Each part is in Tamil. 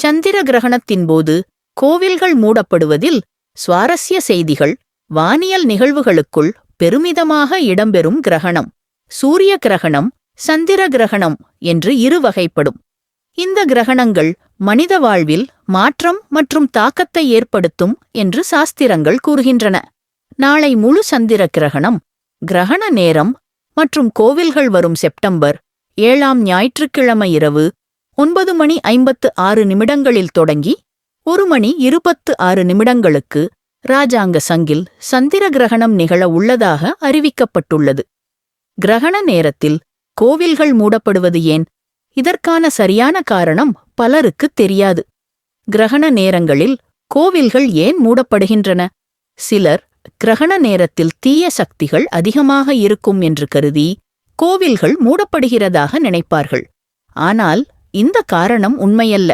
சந்திர கிரகணத்தின் போது கோவில்கள் மூடப்படுவதில் சுவாரஸ்ய செய்திகள் வானியல் நிகழ்வுகளுக்குள் பெருமிதமாக இடம்பெறும் கிரகணம். சூரிய கிரகணம் சந்திர கிரகணம் என்று இரு வகைப்படும். இந்த கிரகணங்கள் மனித வாழ்வில் மாற்றம் மற்றும் தாக்கத்தை ஏற்படுத்தும் என்று சாஸ்திரங்கள் கூறுகின்றன. நாளை முழு சந்திர கிரகணம் கிரகண நேரம் மற்றும் கோவில்கள் வரும் செப்டம்பர் ஏழாம் ஞாயிற்றுக்கிழமை இரவு ஒன்பது மணி ஐம்பத்து ஆறு நிமிடங்களில் தொடங்கி ஒரு மணி இருபத்து ஆறு நிமிடங்களுக்கு ராஜாங்க சங்கில் சந்திர கிரகணம் நிகழ உள்ளதாக அறிவிக்கப்பட்டுள்ளது. கிரகண நேரத்தில் கோவில்கள் மூடப்படுவது ஏன்? இதற்கான சரியான காரணம் பலருக்குத் தெரியாது. கிரகண நேரங்களில் கோவில்கள் ஏன் மூடப்படுகின்றன? சிலர் கிரகண நேரத்தில் தீய சக்திகள் அதிகமாக இருக்கும் என்று கருதி கோவில்கள் மூடப்படுகிறதாக நினைப்பார்கள். ஆனால் இந்த காரணம் உண்மையல்ல.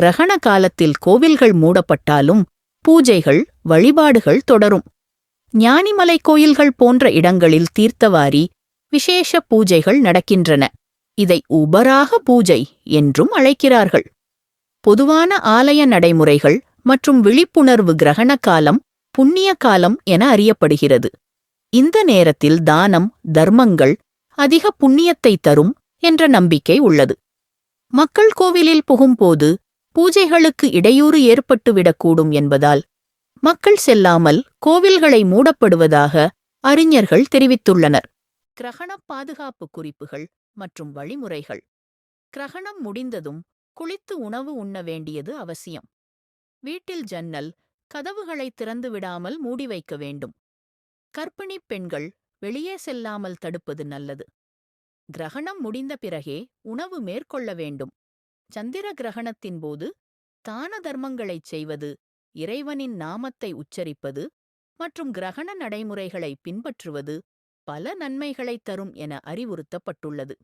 கிரகண காலத்தில் கோவில்கள் மூடப்பட்டாலும் பூஜைகள் வழிபாடுகள் தொடரும். ஞானிமலை கோயில்கள் போன்ற இடங்களில் தீர்த்தவாரி விசேஷ பூஜைகள் நடக்கின்றன. இதை உபராக பூஜை என்றும் அழைக்கிறார்கள். பொதுவான ஆலய நடைமுறைகள் மற்றும் விழிப்புணர்வு கிரகண காலம் புண்ணிய காலம் என அறியப்படுகிறது. இந்த நேரத்தில் தானம் தர்மங்கள் அதிக புண்ணியத்தை தரும் என்ற நம்பிக்கை உள்ளது. மக்கள் கோவிலில் புகும்போது பூஜைகளுக்கு இடையூறு ஏற்பட்டுவிடக்கூடும் என்பதால் மக்கள் செல்லாமல் கோவில்களை மூடப்படுவதாக அறிஞர்கள் தெரிவித்துள்ளனர். கிரகண பாதுகாப்பு குறிப்புகள் மற்றும் வழிமுறைகள். கிரகணம் முடிந்ததும் குளித்து உணவு உண்ண வேண்டியது அவசியம். வீட்டில் ஜன்னல் கதவுகளை திறந்து விடாமல் மூடி வைக்க வேண்டும். கர்ப்பிணிப் பெண்கள் வெளியே செல்லாமல் தடுப்பது நல்லது. கிரகணம் முடிந்த பிறகே உணவு மேற்கொள்ள வேண்டும். சந்திர கிரகணத்தின் போது தான தர்மங்களைச் செய்வது இறைவனின் நாமத்தை உச்சரிப்பது மற்றும் கிரகண நடைமுறைகளை பின்பற்றுவது பல நன்மைகளைத் தரும் என அறிவுறுத்தப்பட்டுள்ளது.